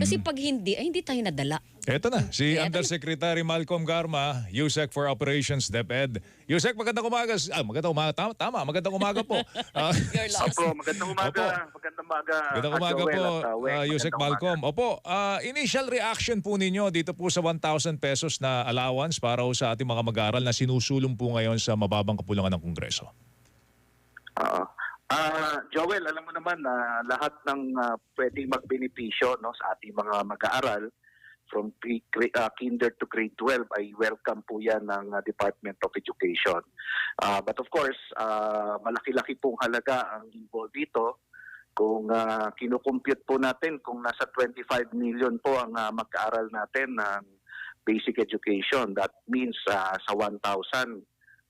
Kasi pag hindi, ay hindi tayo nadala. Eto na, si Eto na. Undersecretary Malcolm Garma, USEC for Operations DepEd. USEC, magandang umaga. Ah, magandang umaga. Tama, tama magandang umaga po. Ah. Opo, magandang umaga. Opo. Magandang umaga. Magandang At umaga Joel po, at, uh, Weng. uh, Yusek Magandang Malcolm. Opo, ah, initial reaction po ninyo dito po sa 1,000 pesos na allowance para ho sa ating mga mag-aaral na sinusulong po ngayon sa mababang kapulungan ng Kongreso. umaga. Oo. Ah, Joel, alam mo naman na lahat ng ah, pwedeng magbenepisyo no sa ating mga mag-aaral from pre, ah, kinder to grade 12 ay welcome po yan ng ah, Department of Education. Ah, but of course, ah, malaki-laki pong halaga ang involved dito. Kung uh, kinukompute po natin, kung nasa 25 million po ang ah, mag-aaral natin ng basic education, that means ah, sa 1,000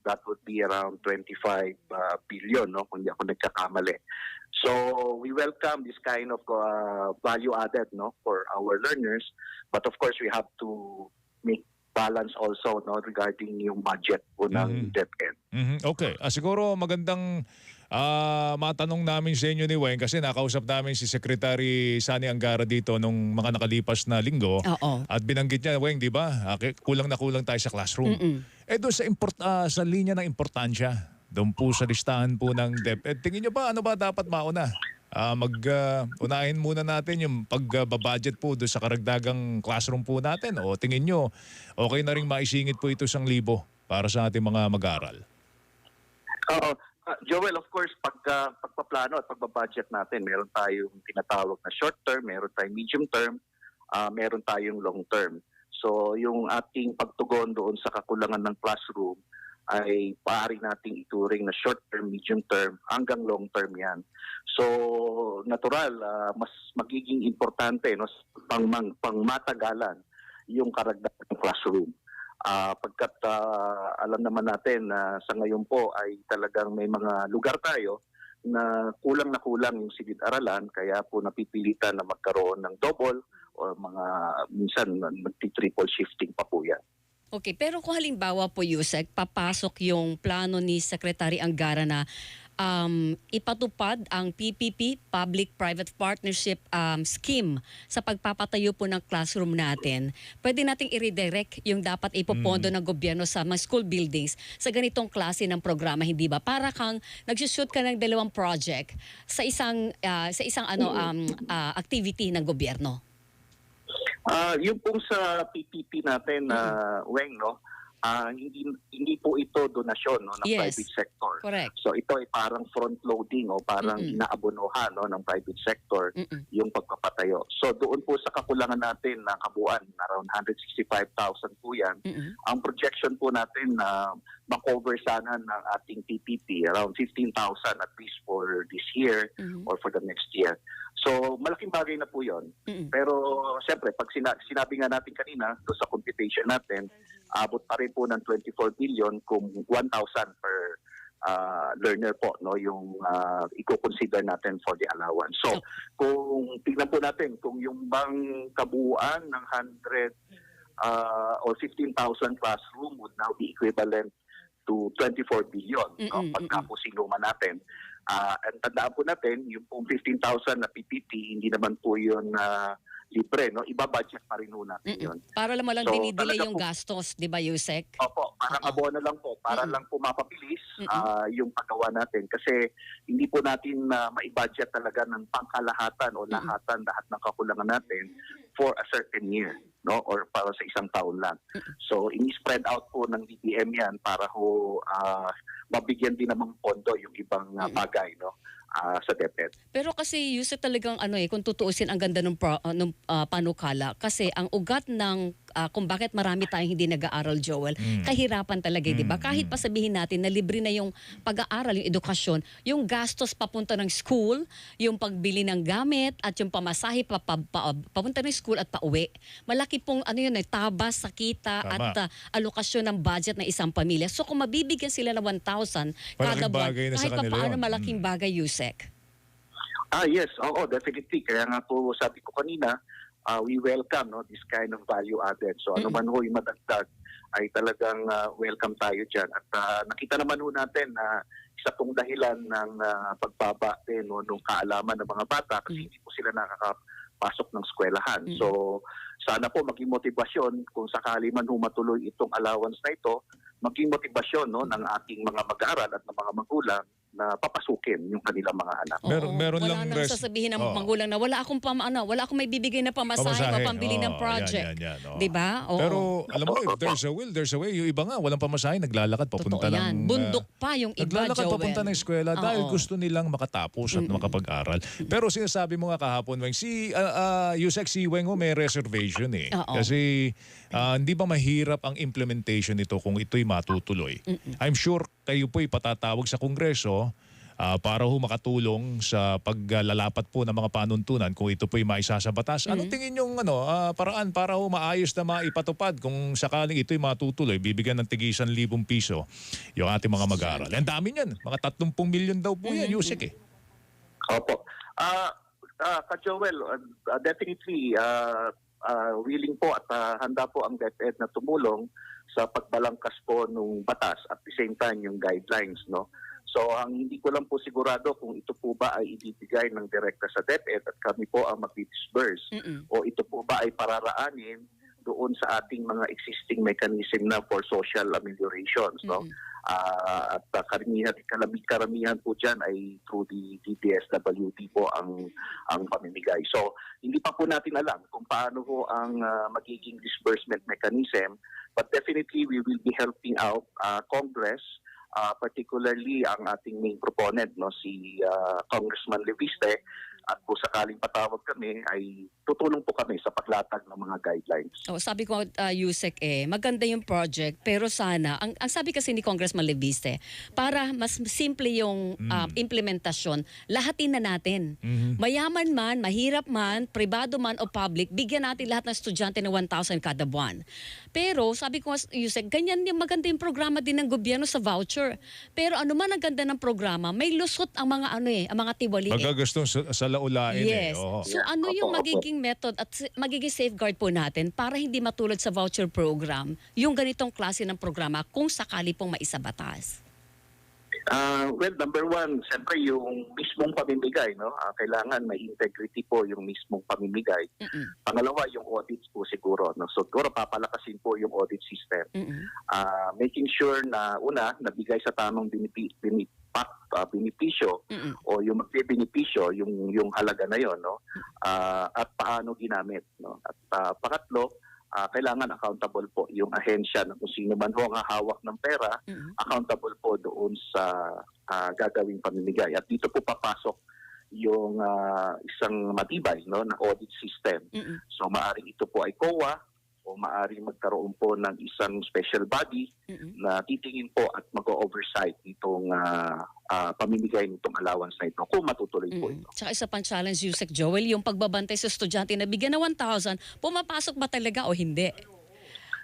that would be around 25 uh, billion, no, kung di ako nagkakamali. So we welcome this kind of uh, value added, no, for our learners. But of course, we have to make balance also, no, regarding yung budget po ng Mhm. DepEd. Mhm, Okay. Ah, siguro magandang ah, matanong namin sa inyo ni Wayne kasi nakausap namin si Secretary Sani Angara dito nung mga nakalipas na linggo. Oo. At binanggit niya, Weng, di ba? ah, Kulang na kulang tayo sa classroom. Mm-mm. Eh doon sa, import, ah, sa linya ng importansya, doon po sa listahan po ng DepEd, tingin nyo ba ano ba dapat mauna? Ah, mag ah, unahin muna natin yung pagbabudget po doon sa karagdagang classroom po natin o tingin nyo okay na rin maisingit po ito sang libo para sa ating mga mag-aaral. Oo. Ah, Joel, of course, pag ah, pagpaplano at pagbabudget natin, meron tayong tinatawag na short term, meron tayong medium term, ah, meron tayong long term. So yung ating pagtugon doon sa kakulangan ng classroom ay paari nating ituring na short term, medium term, hanggang long term yan. So natural, ah, mas magiging importante no, pang, pang matagalan yung karagdagan ng classroom. Ah, pagkat ah, alam naman natin na sa ngayon po ay talagang may mga lugar tayo na kulang na kulang yung silid-aralan kaya po napipilitan na magkaroon ng double o mga minsan nagti-triple shifting pa po yan. Okay, pero kung halimbawa po, Yusek, papasok yung plano ni Secretary Angara na um, ipatupad ang PPP, Public-Private Partnership um, Scheme sa pagpapatayo po ng classroom natin, pwede nating i-redirect yung dapat ipopondo ng gobyerno sa mga school buildings sa ganitong klase ng programa, hindi ba? Para kang nagsushoot ka ng dalawang project sa isang ah, sa isang ano um, ah, activity ng gobyerno. Ah, yung pong sa PPP natin na Weng no, ah, hindi hindi po ito donasyon no ng Yes. private sector. Correct. So ito ay parang front loading o parang Mm-mm. inaabonohan no ng private sector Mm-mm. yung pagpapatayo. So doon po sa kakulangan natin na kabuuan, around 165,000 po yan. Mm-mm. Ang projection po natin na makover sana ng ating PPP, around 15,000 at least for this year Mhm. or for the next year. So malaking bagay na po yon. Mm-mm. Pero siyempre, pag sina- sinabi nga natin kanina, do sa computation natin, abot pa rin po ng 24 billion kung 1,000 per ah, learner po no yung uh, i-consider natin for the allowance. So, kung tingnan po natin kung yung bang kabuuan ng 100 ah, or 15,000 classroom would now be equivalent to 24 billion no, Mm-mm, pagka po sinuman natin. Ah, and tandaan po natin, yung pong 15,000 na PPP, hindi naman po yun na libre. No? Iba-budget pa rin po natin Mm-mm. yun. Para lang lang So, dinidelay yung po- gastos, 'di ba, Yusek? Opo, parang Oo. abono lang po, para Mm-mm. lang po mapabilis Mm-mm. ah, yung paggawa natin. Kasi hindi po natin na mai-budget talaga ng pangkalahatan o Mm-mm. lahatan lahat ng kakulangan natin for a certain year no or para sa isang taon lang. So ini-spread out po ng DBM yan para ho ah, mabigyan din namang pondo yung ibang ah, Mm-mm. bagay no ah, sa DepEd. Pero kasi Yusek talagang ano eh, kung tutuusin ang ganda ng, pro, uh, ng uh, panukala kasi ang ugat ng uh, kung bakit marami tayong hindi nag-aaral, Joel, Mm. kahirapan talaga, eh, di ba? Mm, Kahit mm. pa sabihin natin na libre na yung pag-aaral, yung edukasyon, yung gastos papunta ng school, yung pagbili ng gamit at yung pamasahe pa, pa, pa- papunta ng school at pauwi. Malaki pong ano yun, eh, tabas sa kita Tama. at uh, alokasyon ng budget ng isang pamilya. So kung mabibigyan sila ng 1,000 kada buwan, kahit pa paano yun. malaking Mm. bagay, Yusek. Ah yes, oo, definitely. Kaya nga po sabi ko kanina, ah, we welcome no this kind of value added. So ano Mm-mm. man ho yung madagdag ay talagang ah, welcome tayo diyan. At ah, nakita naman ho natin na isa pong dahilan ng ah, pagbaba din no, nung kaalaman ng mga bata kasi Mm. hindi po sila nakaka pasok ng eskwelahan. Mm. So sana po maging motibasyon kung sakali man humatuloy itong allowance na ito, maging motibasyon no ng ating mga mag-aaral at ng mga magulang na papasukin yung kanilang mga anak. Oo, Meron- meron wala lang nang res- sasabihin ng Oo. magulang na wala akong pam ano, wala akong may bibigay na pamasahe, Pamasahe. pambili ng Oo, project. yan, yan, yan, oo. 'Di ba? Oo. Pero alam mo, if there's a will, there's a way. Yung iba nga, walang pamasahe, naglalakad papunta Totoo yan. ng... Bundok ah, pa yung iba, Naglalakad Joel. papunta ng eskwela dahil Oo. gusto nilang makatapos at makapag-aral. Pero sinasabi mo nga kahapon, Weng, si uh, uh, Yusek si Weng ho may reservation eh. Oo. Kasi ah, hindi ba mahirap ang implementation nito kung ito'y matutuloy? I'm sure kayo po'y patatawag sa Kongreso ah, para ho makatulong sa paglalapat po ng mga panuntunan kung ito po'y maisa sa batas. Anong tingin yung ano, ah, paraan para ho maayos na maipatupad kung sakaling ito'y matutuloy, bibigyan ng tigisan libong piso yung ating mga mag-aaral. Ang dami niyan, mga 30 milyon daw po yan, Yusek eh. Opo. Ah, ah, Ka-Joel, uh, definitely uh, uh, willing po at uh, handa po ang DepEd na tumulong sa pagbalangkas po ng batas at the same time yung guidelines, no? So ang hindi ko lang po sigurado kung ito po ba ay ibibigay ng direkta sa DepEd at kami po ang mag-disburse Mm-mm. o ito po ba ay pararaanin doon sa ating mga existing mechanism na for social ameliorations, no? Mm-mm. Ah, at uh, karamihan, karami- karamihan po dyan ay through the DPSWD po ang ang pamimigay. So, hindi pa po natin alam kung paano po ang ah, magiging disbursement mechanism, but definitely we will be helping out ah, Congress, ah, particularly ang ating main proponent, no, si ah, Congressman Leviste, at kung sakaling patawag kami, ay tutulong po kami sa paglatag ng mga guidelines. Oh, sabi ko uh, Yusek eh, maganda yung project pero sana ang, ang sabi kasi ni Congressman Leviste, para mas simple yung uh, implementasyon, lahatin na natin. Mhm. Mayaman man, mahirap man, pribado man o public, bigyan natin lahat ng estudyante ng 1,000 kada buwan. Pero sabi ko Yusek, ganyan yung maganda yung programa din ng gobyerno sa voucher. Pero ano man ang ganda ng programa, may lusot ang mga ano eh, ang mga tiwali eh. Magagastong sa, sa laulain eh. Yes. Oo. So ano yung opo. magiging method at magiging safeguard po natin para hindi matulad sa voucher program yung ganitong klase ng programa kung sakali pong maisabatas? Ah, well, number one, siyempre yung mismong pamimigay, no? Ah, kailangan may integrity po yung mismong pamimigay. Mm-mm. Pangalawa, yung audits po siguro, no? So, siguro papalakasin po yung audit system. Mm-mm. Ah, making sure na una, nabigay sa tamang binipi, binipisyo Mm-mm. o yung magbebenepisyo yung yung halaga na yon no Ah, at paano ginamit no at ah, pangatlo ah, kailangan accountable po yung ahensya na kung sino man ho ang hawak ng pera Mm-mm. accountable po doon sa ah, gagawing pamimigay at dito po papasok yung ah, isang matibay no na audit system Mm-mm. so maaring ito po ay COA o maaring magkaroon po ng isang special body Mm-mm. na titingin po at mag-oversight nitong ah, ah, pamimigay nitong allowance na ito kung matutuloy po Mm-mm. ito. Tsaka isa pang challenge, Yusek Joel, yung pagbabantay sa estudyante na bigyan ng 1,000, pumapasok ba talaga o hindi?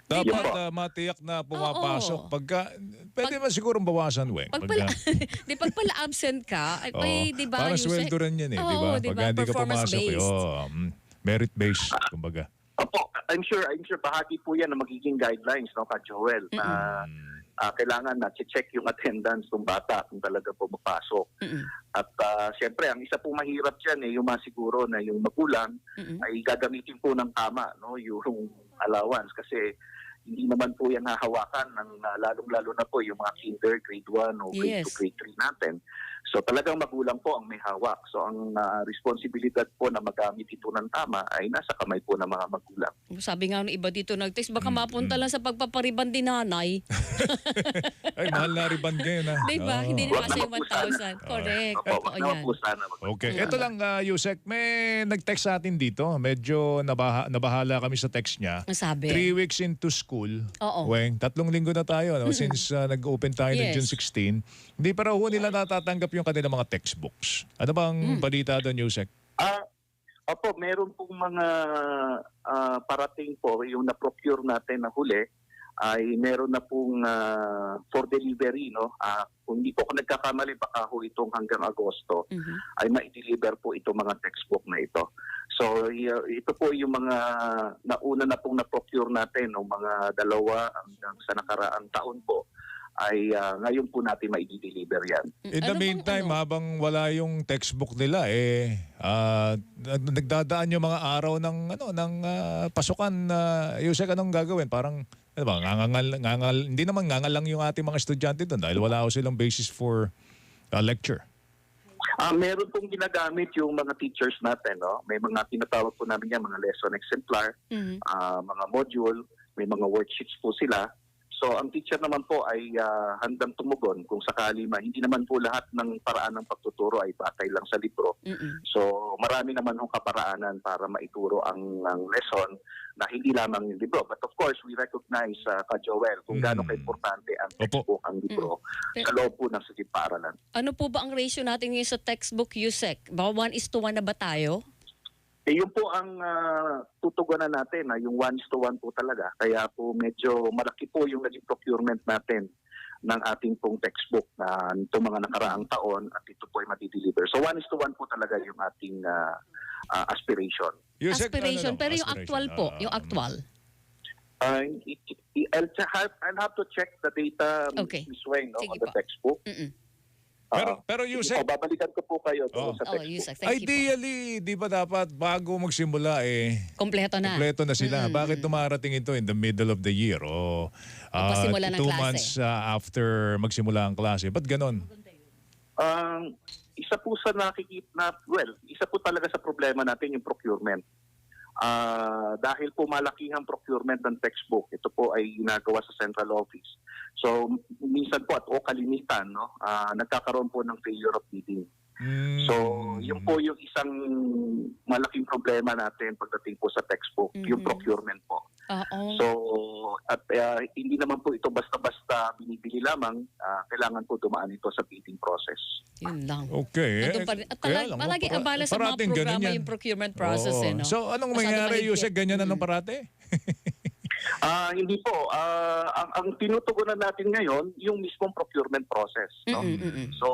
Dapat po. ah, matiyak na pumapasok. Oo. Pagka, pwede man sigurong bawasan, Weng. Pag pala, di pag pala absent ka, ay, Oo. ay, di ba, Para Yusek? sweldo rin yan eh, di ba? di ba? Pagka hindi ka pumasok, eh, Performance-based. oh, mm, merit-based, kumbaga. Opo, I'm sure, I'm sure bahagi po yan ng magiging guidelines, no, ka Joel, na Mm. ah, kailangan na check yung attendance ng bata kung talaga po mapasok. Mm-mm. At ah, siyempre, ang isa po mahirap dyan, eh, yung masiguro na yung magulang Mm-mm. ay gagamitin po ng tama no, yung allowance kasi hindi naman po yan hahawakan ng ah, lalong-lalo na po yung mga kinder, grade 1 o grade 2, Yes. grade 3 natin. So talagang magulang po ang may hawak. So ang ah, responsibilidad po na magamit ito ng tama ay nasa kamay po ng mga magulang. Sabi nga ng iba dito nag-text, baka Mm, mapunta lang sa pagpapariban din nanay. Ay, mahal na riban ngayon, ha? Di ba? Oo. Hindi na kasi naman po sana. 1,000. Correct. Opo, wag naman po sana. Okay. Ito lang, uh, Yusek, may nag-text sa atin dito. Medyo nabaha, nabahala kami sa text niya. Ang sabi. Three weeks into school. Oo. Weng, tatlong linggo na tayo no? since uh, nag-open tayo ng Yes. June 16. Hindi pa raw ho nila natatanggap yung kanilang mga textbooks. Ano bang Hmm. balita doon, Yusek? Ah, opo, meron pong mga ah, parating po yung na-procure natin na huli ay meron na pong ah, for delivery no. Ah, kung hindi po ako nagkakamali baka ho itong hanggang Agosto Mhm. ay ma-deliver po itong mga textbook na ito. So ito po yung mga nauna na pong na-procure natin no mga dalawa hanggang sa nakaraang taon po ay ah, ngayon po natin maidi-deliver yan. In the Ano meantime, ano? habang wala yung textbook nila eh nag- nagdadaan yung mga araw ng ano ng ah, pasukan na Yusek anong gagawin? Parang ano ba, ngangal, ngangal, hindi naman ngangal lang yung ating mga estudyante doon dahil wala ko silang basis for ah, lecture. Ah, meron pong ginagamit yung mga teachers natin, no? May mga tinatawag po namin yan, mga lesson exemplar, Mhm. ah, mga module, may mga worksheets po sila. So ang teacher naman po ay ah, handang tumugon kung sakali man. Hindi naman po lahat ng paraan ng pagtuturo ay batay lang sa libro. Mm-mm. So marami naman hong kaparaanan para maituro ang, ang lesson na hindi lamang yung libro. But of course, we recognize, uh, ka Joel, kung Mm. gaano ka-importante ang Opo. textbook, ang libro Mm. sa loob po ng sigit paaralan. Ano po ba ang ratio natin ngayon sa textbook USEC? Ba 1 is to 1 na ba tayo? Eh, yun po ang ah, tutugunan natin, na yung one to one po talaga. Kaya po medyo malaki po yung naging procurement natin ng ating pong textbook na itong mga nakaraang taon at ito po ay matideliver. So one is to one po talaga yung ating ah, ah, aspiration. Yusek, aspiration. ano, pero yung aspiration, actual po, ah, yung actual. Uh, I'll, have, I'll have to check the data, Okay. Ms. Wayne, no, on the po. textbook. Mm-mm. Pero, pero Yusek, po, babalikan ko po kayo Oh. doon sa Oh, textbook. USEC. Thank you po. ideally, di ba dapat bago magsimula eh, Kompleto na. Kompleto na sila. Mm. Bakit dumarating ito in the middle of the year o ah, pasimula ng two klase? months ah, after magsimula ang klase? Ba't ganon? Ang isa po sa nakikita na, well, isa po talaga sa problema natin yung procurement. Ah, dahil po malakihang procurement ng textbook, ito po ay ginagawa sa central office. So, minsan po at o kalimitan, no, ah, nagkakaroon po ng failure of bidding. Mm. So, yun po yung isang malaking problema natin pagdating po sa textbook, yung Mhm. procurement po. Oo. So, at uh, hindi naman po ito basta-basta binibili lamang, ah, kailangan po dumaan ito sa bidding process. Yun lang. Okay. Nandun pa rin. At talag, lang, palagi para- abala sa mga programa yung procurement process eh, no? So, anong Masyado mangyari, mahigpit. Yusek? Ganyan na Mm. ng parate? Ah, hindi po. Ah, ang, ang tinutugunan natin ngayon, yung mismong procurement process. No? Mm-mm, mm-mm. So,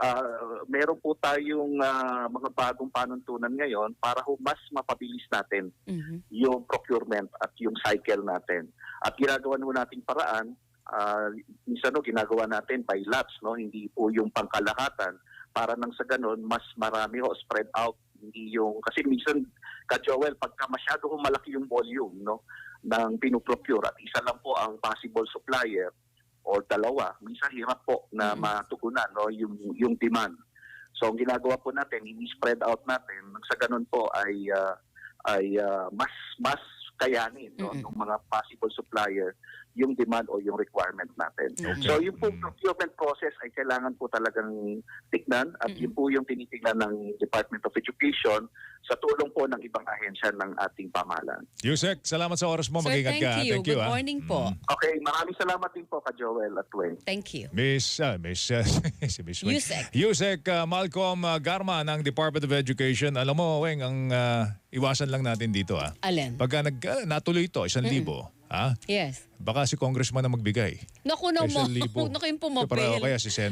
ah, meron po tayong ah, mga bagong panuntunan ngayon para ho mas mapabilis natin Mhm. yung procurement at yung cycle natin. At ginagawa ho nating paraan, ah, minsan no, ginagawa natin by lots, no? hindi po yung pangkalahatan para nang sa ganun, mas marami ho spread out. Hindi yung, kasi minsan, ka Joel, pagka masyado ho malaki yung volume no, ng pinuprocure at isa lang po ang possible supplier or dalawa, minsan hirap po na Mm. matugunan no, yung, yung demand. So ang ginagawa po natin, ini-spread out natin, sa ganun po ay ah, ay ah, mas mas kayanin no, Mm-mm. ng mga possible supplier yung demand o yung requirement natin. Okay. So yung po Mm. procurement process ay kailangan po talagang tignan at Mm-mm. yun po yung tinitingnan ng Department of Education sa tulong po ng ibang ahensya ng ating pamahalaan. Yusek, salamat sa oras mo. Sir, Mag-ingat thank ka. you. Thank you. Good ah. morning po. Mm. Okay, maraming salamat din po ka Joel at Wayne. Thank you. Miss, ah, Miss, ah, si Miss Weng. Yusek. Yusek ah, Malcolm ah, Garma ng Department of Education. Alam mo, Weng, ang ah, iwasan lang natin dito. Ah. Alin? Pagka nag, ah, natuloy ito, isang libo, ha? Yes. baka si congressman na magbigay. Naku na mo. Isang libo. Naku yung Pero pumapil. kaya si Sen